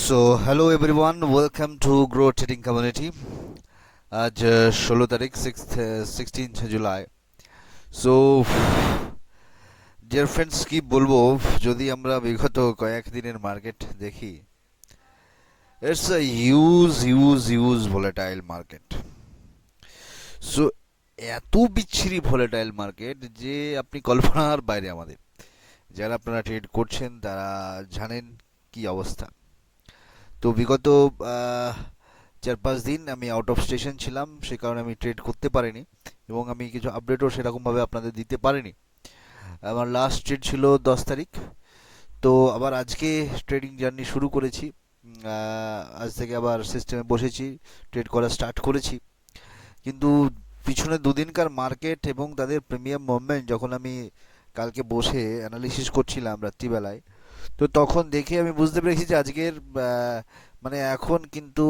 So hello everyone welcome to Groww trading community আজ ষোলো তারিখ six sixteen July so dear friends কি বলব যদি আমরা বিগত কয়েক দিনের মার্কেট দেখি it's a huge huge huge volatile market so এত বিচ্ছিরি ভোলেটাইল মার্কেট যে আপনি কল্পনার বাইরে আমাদের। যারা আপনারা ট্রেড করছেন, তারা জানেন কি অবস্থা। তো বিগত চার পাঁচ দিন আমি আউট অফ স্টেশন ছিলাম, সে কারণে আমি ট্রেড করতে পারিনি এবং আমি কিছু আপডেটও সেরকমভাবে আপনাদের দিতে পারিনি। আমার লাস্ট ট্রেড ছিল দশ তারিখ। তো আবার আজকে ট্রেডিং জার্নি শুরু করেছি। আজ থেকে আবার সিস্টেমে বসেছি ট্রেড করা স্টার্ট করেছি। কিন্তু পিছনে দুদিনকার মার্কেট এবং তাদের প্রিমিয়াম মুভমেন্ট যখন আমি কালকে বসে অ্যানালিসিস করছিলাম রাত্রিবেলায় তো তখন দেখে আমি বুঝতে পেরেছি যে আজকের মানে এখন কিন্তু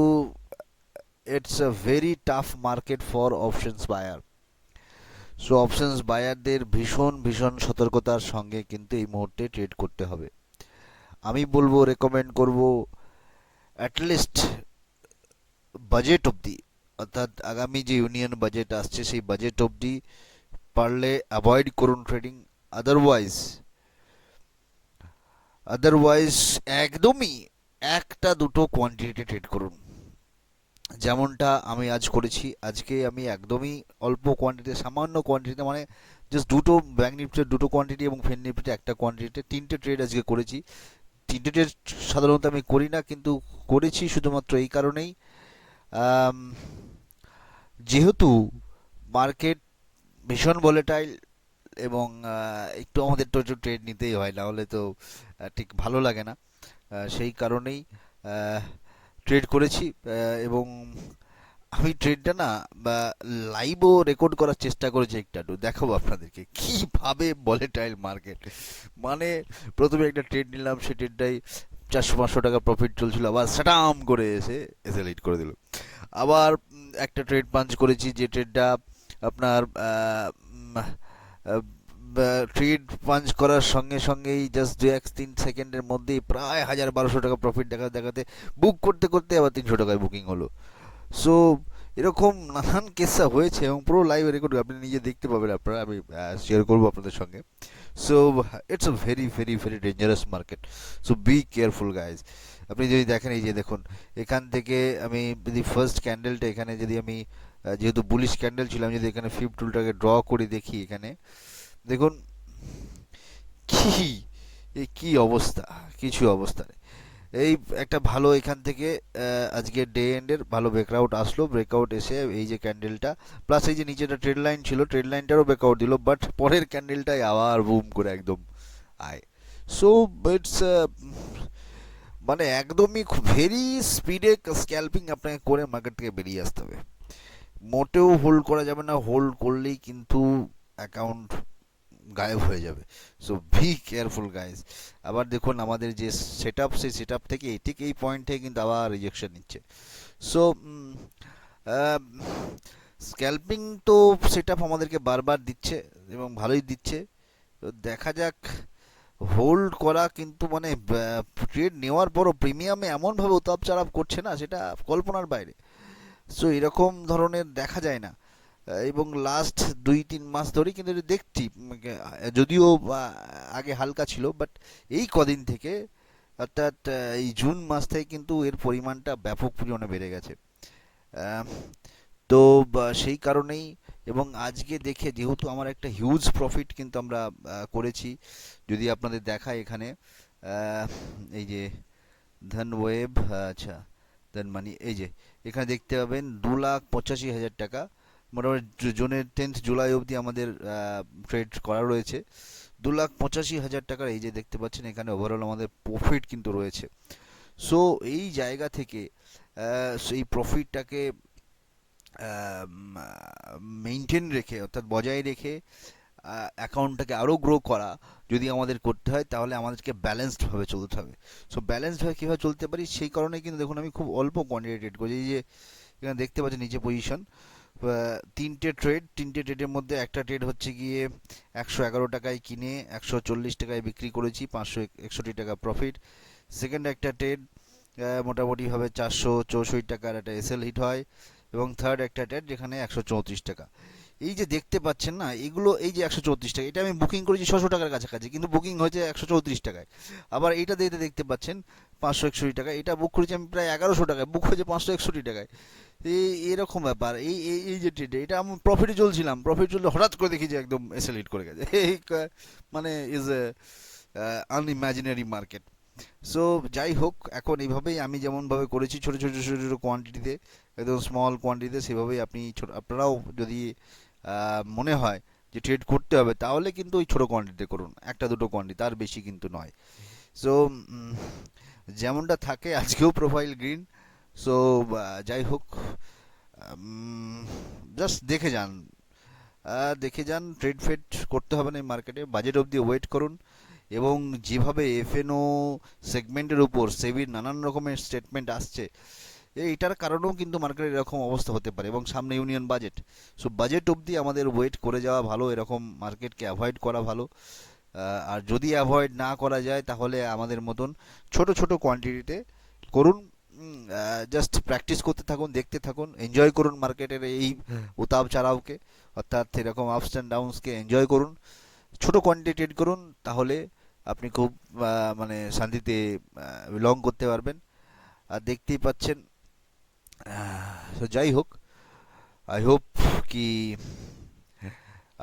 it's a very tough market for options buyer so options বায়ারদের ভীষণ ভীষণ সতর্কতার সঙ্গে কিন্তু এই মুহূর্তে ট্রেড করতে হবে। আমি বলব রেকমেন্ড করব অ্যাটলিস্ট বাজেট অবধি অর্থাৎ আগামী যে ইউনিয়ন বাজেট আসছে, সেই বাজেট অবধি পারলে অ্যাভয়েড করুন ট্রেডিং আদারওয়াইজ আদারওয়াইজ একদমই একটা দুটো কোয়ান্টিটিতে ট্রেড করুন। যেমনটা আমি আজ করেছি। আজকে আমি একদমই অল্প কোয়ান্টিটি সামান্য কোয়ান্টিটিতে মানে জাস্ট দুটো ব্যাঙ্ক নিফটির দুটো কোয়ান্টিটি এবং ফেন নিফটিতে একটা কোয়ান্টিটিতে তিনটে ট্রেড আজকে করেছি। তিনটে ট্রেড সাধারণত আমি করি না, কিন্তু করেছি শুধুমাত্র এই কারণেই। যেহেতু মার্কেট ভীষণ ভোলেটাইল এবং একটু আমাদের তো একটু ট্রেড নিতেই হয়, না হলে তো ঠিক ভালো লাগে না। সেই কারণেই ট্রেড করেছি এবং আমি ট্রেডটা না, বা লাইভও রেকর্ড করার চেষ্টা করেছি একটু একটু, দেখাবো আপনাদেরকে কীভাবে ভোলেটাইল মার্কেট মানে প্রথমে একটা ট্রেড নিলাম সেই ট্রেডটাই চারশো পাঁচশো টাকা প্রফিট চলছিল, আবার স্যাটাম করে এসে এসে লিট করে দিল। আবার একটা ট্রেড পাঞ্চ করেছি, যে ট্রেডটা আপনার ট্রেড পাঞ্চ করার সঙ্গে সঙ্গেই জাস্ট দু এক তিন সেকেন্ডের মধ্যেই প্রায় হাজার বারোশো টাকা প্রফিট দেখা দেখাতে বুক করতে করতে আবার তিনশো টাকায় বুকিং হলো। সো এরকম নানান কেসা হয়েছে এবং পুরো লাইভ রেকর্ড আপনি নিজে দেখতে পাবেন আপনারা, আমি শেয়ার করব আপনাদের সঙ্গে। So it's a very very very dangerous market so be careful guys আপনি যদি দেখেন, এই যে দেখুন, এখান থেকে আমি যদি ফার্স্ট ক্যান্ডেলটা এখানে যদি আমি যেহেতু বুলিশ ক্যান্ডেল ছিল, আমি যদি এখানে ফিফ টুলটাকে ড্র করে দেখি এখানে। দেখুন, কি এই কি অবস্থা? কিছু অবস্থা এই একটা ভালো এখান থেকে আজকে ডে এন্ডের ভালো ব্রেকআউট আসলো। ব্রেকআউট এসে এই যে ক্যান্ডেলটা প্লাস এই যে নিচেটা ট্রেড লাইন ছিল ট্রেড লাইনটারও ব্রেকআউট দিল বাট পরের ক্যান্ডেলটাই আবার বুম করে একদম আয়। সো ইটস মানে একদমই ভেরি স্পিডে স্ক্যাল্পিং আপনাকে করে মার্কেট থেকে বেরিয়ে আসতে হবে। মোটেও হোল্ড করা যাবে না। হোল্ড করলেই কিন্তু অ্যাকাউন্ট গায়েব হয়ে যাবে। সো ভি কেয়ারফুল গাইজ আবার দেখুন, আমাদের যে সেট আপ সেই সেট আপ থেকে ঠিক এই পয়েন্ট কিন্তু আবার রিজেকশন নিচ্ছে। সো স্ক্যাল্পিং তো সেট আপ আমাদেরকে বারবার দিচ্ছে এবং ভালোই দিচ্ছে। তো দেখা যাক হোল্ড করা কিন্তু মানে ট্রেড নেওয়ার পরও প্রিমিয়ামে এমনভাবে উতাপ চারাপ করছে না, সেটা কল্পনার বাইরে। সো এরকম ধরনের দেখা যায় না। এবং লাস্ট দুই, তিন মাস ধরেই কিন্তু দেখছি। যদিও আগে হালকা ছিল বাট এই কদিন থেকে, অর্থাৎ এই জুন মাস থেকে কিন্তু এর পরিমাণটা ব্যাপক পরিমাণে বেড়ে গেছে। তো সেই কারণেই, এবং আজকে দেখে যেহেতু আমার একটা হিউজ প্রফিট কিন্তু আমরা করেছি, যদি আপনাদের দেখায় এখানে এই যে ধন ওয়েব আচ্ছা ধন মানি এই যে এখানে দেখতে পাবেন দু লাখ পঁচাশি হাজার টাকা। মোটামুটি জুনের টেন্থ জুলাই অবধি আমাদের ট্রেড করা রয়েছে। দু লাখ পঁচাশি হাজার টাকার এই যে দেখতে পাচ্ছেন, এখানে ওভারঅল আমাদের প্রফিট কিন্তু রয়েছে। সো এই জায়গা থেকে সেই প্রফিটটাকে মেনটেন রেখে, অর্থাৎ বজায় রেখে অ্যাকাউন্টটাকে আরও গ্রো করা যদি আমাদের করতে হয়, তাহলে আমাদেরকে ব্যালেন্সডভাবে চলতে হবে। সো ব্যালেন্সডভাবে কীভাবে চলতে পারি, সেই কারণে কিন্তু দেখুন, আমি খুব অল্প কোয়ান্টিটি ট্রেড করছি। এই যে, এখানে দেখতে পাচ্ছি নিচে পজিশন তিনটে ট্রেড তিনটে ট্রেডের মধ্যে একটা ট্রেড হচ্ছে গিয়ে একশো এগারো টাকায় কিনে, একশো চল্লিশ টাকায় বিক্রি করেছি, পাঁচশো একষট্টি টাকা প্রফিট সেকেন্ড একটা ট্রেড মোটামুটিভাবে চারশো চৌষট্টি টাকার একটা এসএল হিট হয়। এবং থার্ড একটা ট্রেড যেখানে একশো চৌত্রিশ টাকা। এই যে দেখতে পাচ্ছেন না, এগুলো এই যে একশো চৌত্রিশ টাকা, এটা আমি বুকিং করেছি ছশো টাকার কাছাকাছি, কিন্তু বুকিং হয়েছে একশো চৌত্রিশ টাকায়। আবার এইটা দেখতে দেখতে পাচ্ছেন, পাঁচশো একষট্টি টাকা, এটা বুক করেছি আমি প্রায় এগারোশো টাকায় বুক হয়েছে পাঁচশো একষট্টি টাকায়। এই, এরকম ব্যাপার, এই এই যে ট্রেড এটা আমি প্রফিটে চলছিলাম প্রফিট চললে হঠাৎ করে দেখি যে একদম এসএল হিট করে গেছে। এই মানে is a unimaginary market so যাই হোক, এখন এইভাবেই আমি যেমনভাবে করেছি, ছোটো ছোটো ছোটো ছোটো কোয়ান্টিটিতে একদম স্মল কোয়ান্টিটিতে সেভাবেই আপনি আপনারাও যদি মনে হয় যে ট্রেড করতে হবে, তাহলে কিন্তু ওই ছোটো কোয়ান্টিটিতে করুন। একটা দুটো কোয়ান্টিটি তার বেশি কিন্তু নয়। সো যেমনটা থাকে, আজকেও প্রোফাইল গ্রিন সো যাই হোক জাস্ট দেখে যান। দেখে যান ট্রেড ফেড করতে হবে না এই মার্কেটে বাজেট অবধি ওয়েট করুন। এবং যেভাবে এফএনও সেগমেন্টের উপর সেবির নানান রকমের স্টেটমেন্ট আসছে এইটার কারণেও কিন্তু মার্কেটের এরকম অবস্থা হতে পারে এবং সামনে ইউনিয়ন বাজেট। সো বাজেট অবধি আমাদের ওয়েট করে যাওয়া ভালো এরকম মার্কেটকে অ্যাভয়েড করা ভালো। আর যদি অ্যাভয়েড না করা যায় তাহলে আমাদের মতন ছোট ছোট কোয়ান্টিটিতে করুন। জাস্ট প্র্যাকটিস করতে থাকুন দেখতে থাকুন এনজয় করুন মার্কেটের এই উতাব চারাওকে অর্থাৎ এরকম আপস অ্যান্ড ডাউনসকে এনজয় করুন। ছোট কোয়ান্টিটি ট্রেড করুন তাহলে আপনি খুব মানে শান্তিতে লং করতে পারবেন। আর দেখতেই পাচ্ছেন তো যাই হোক আই হোপ কি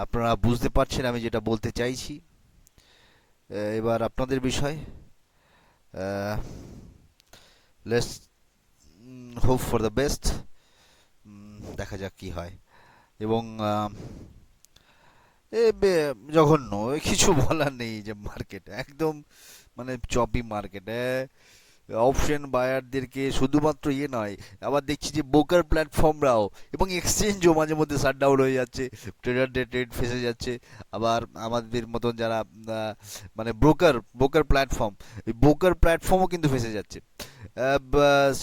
আপনারা বুঝতে পারছেন আমি যেটা বলতে চাইছি। এবার আপনাদের বিষয় let's hope for the best দেখা যাক কি হয়। এবং এ জঘন্য, কিছু বলার নেই যে মার্কেট একদম মানে চপি মার্কেট অপশন বায়ারদেরকে শুধুমাত্র ইয়ে নয়, আবার দেখছি যে ব্রোকার প্ল্যাটফর্মরাও এবং এক্সচেঞ্জও মাঝে মধ্যে শাটডাউন হয়ে যাচ্ছে ট্রেডারদের ট্রেড ফেসে যাচ্ছে, আবার আমাদের মতন যারা মানে ব্রোকার ব্রোকার প্ল্যাটফর্ম এই ব্রোকার প্ল্যাটফর্মও কিন্তু ফেসে যাচ্ছে।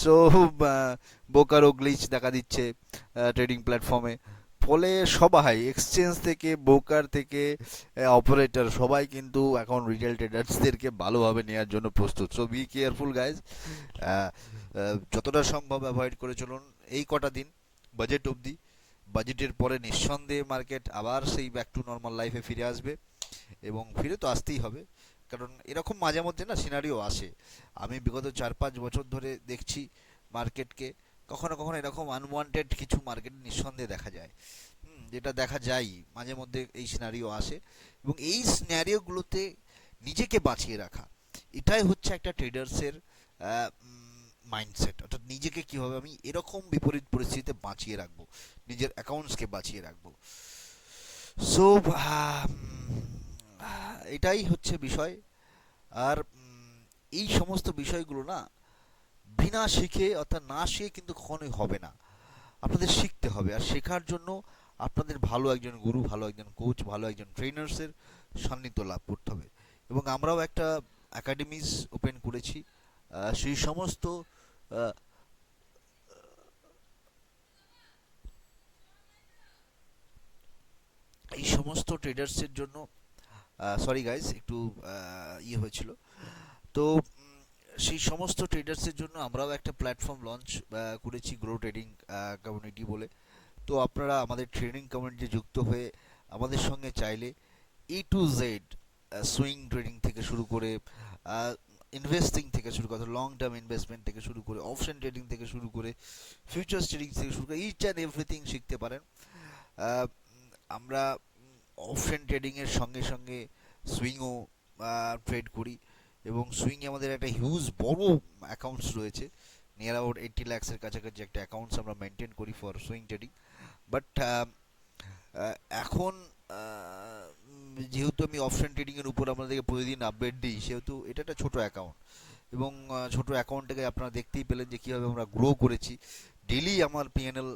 সো ব্রোকারও গ্লিচ দেখা দিচ্ছে ট্রেডিং প্ল্যাটফর্মে ফলে সবাই এক্সচেঞ্জ থেকে ব্রোকার থেকে অপারেটর সবাই কিন্তু এখন রিটেল ট্রেডার্সদেরকে ভালোভাবে নেওয়ার জন্য প্রস্তুত। সো বি কেয়ারফুল গাইজ যতটা সম্ভব অ্যাভয়েড করে চলুন। এই কটা দিন বাজেট অবধি বাজেটের পরে নিঃসন্দেহে মার্কেট আবার সেই ব্যাক টু নর্মাল লাইফে ফিরে আসবে এবং ফিরে তো আসতেই হবে। কারণ এরকম মাঝে মধ্যে না সিনারিও আসে। আমি বিগত চার পাঁচ বছর ধরে দেখছি মার্কেটকে কখনো কখনো এরকম আনওয়ান্টেড কিছু মার্কেট নিঃসন্দেহে দেখা যায়। যেটা দেখা যায়, মাঝে মধ্যে এই সিনারিও আসে। এবং এই সিনারিওগুলোতে নিজেকে বাঁচিয়ে রাখা, এটাই হচ্ছে একটা ট্রেডার্সের মাইন্ডসেট অর্থাৎ নিজেকে কীভাবে আমি এরকম বিপরীত পরিস্থিতিতে বাঁচিয়ে রাখব, নিজের অ্যাকাউন্টসকে বাঁচিয়ে রাখব। সো এটাই হচ্ছে বিষয়। আর এই সমস্ত বিষয়গুলো না বিনা শিখে, অর্থাৎ না শিখে কিন্তু কখনোই হবে না। আপনাদের শিখতে হবে। আর শেখার জন্য আপনাদের ভালো একজন গুরু, ভালো একজন কোচ ভালো একজন ট্রেনার্সের সান্নিধ্য লাভ করতে হবে। এবং আমরাও একটা একাডেমিজ ওপেন করেছি। সেই সমস্ত এই সমস্ত ট্রেডার্সের জন্য সরি গাইস একটু ইয়ে হয়েছিল। তো সেই সমস্ত ট্রেডার্সের জন্য আমরাও একটা প্ল্যাটফর্ম লঞ্চ করেছি গ্রো ট্রেডিং কমিউনিটি বলে। তো আপনারা আমাদের ট্রেডিং কমিউনিটি যুক্ত হয়ে আমাদের সঙ্গে চাইলে A to Z swing trading থেকে শুরু করে ইনভেস্টিং থেকে শুরু করে লং টার্ম ইনভেস্টমেন্ট থেকে শুরু করে অপশন ট্রেডিং থেকে শুরু করে ফিউচার্স ট্রেডিং থেকে শুরু করে ইচ অ্যান্ড এভরিথিং শিখতে পারেন। আমরা অপশন ট্রেডিংয়ের সঙ্গে সঙ্গে সুইংও ট্রেড করি। এবং সুইংয়ে আমাদের একটা হিউজ বড় অ্যাকাউন্টস রয়েছে। নিয়ার অ্যাবাউট এইটটি ল্যাক্সের কাছাকাছি একটা অ্যাকাউন্টস আমরা মেনটেন করি ফর সুইং ট্রেডিং বাট এখন যেহেতু আমি অপশন ট্রেডিংয়ের উপর আপনাদেরকে প্রতিদিন আপডেট দিই সেহেতু এটা একটা ছোটো অ্যাকাউন্ট এবং আহ, ছোট অ্যাকাউন্টটাকে আপনারা দেখতেই পেলেন যে কীভাবে আমরা গ্রো করেছি। ডেলি আমার পিএনএল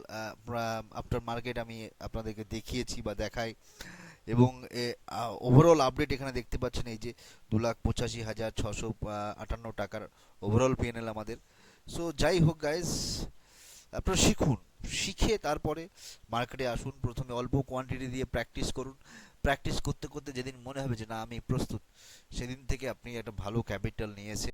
আফটার মার্কেট আমি আপনাদেরকে দেখিয়েছি বা দেখাই। এবং ওভারঅল আপডেট এখানে দেখতে পাচ্ছেন এই যে দু লাখ পঁচাশি হাজার ছশো আটান্ন টাকার ওভারঅল পিএনএল আমাদের। সো যাই হোক গাইজ আপনারা শিখুন, শিখে তারপরে মার্কেটে আসুন। প্রথমে অল্প কোয়ান্টিটি দিয়ে প্র্যাকটিস করুন। প্র্যাকটিস করতে করতে যেদিন মনে হবে যে, না, আমি প্রস্তুত। সেদিন থেকে আপনি একটা ভালো ক্যাপিটাল নিয়ে এসে